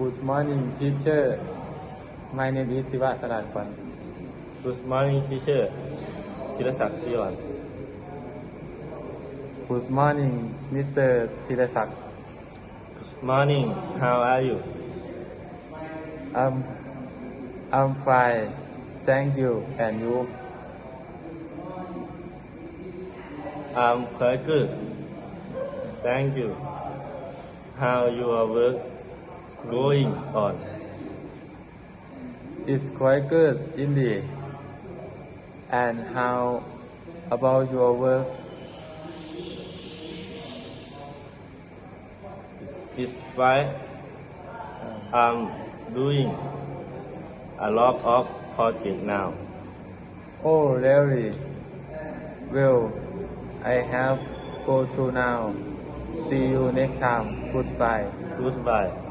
Good morning teacher My name is จิวะตลาดฟัน Good morning teacher ธีรศักดิ์ชีวัน Good morning Mr. ธีรศักดิ์ Good morning how are you I'm I'm fine thank you and you I'm quite good thank you how your work Going on. It's quite good indeed and how about your work? It's fine I'm um, doing a lot of project now? Oh really? Well I have go to now. See you next time. Goodbye. Goodbye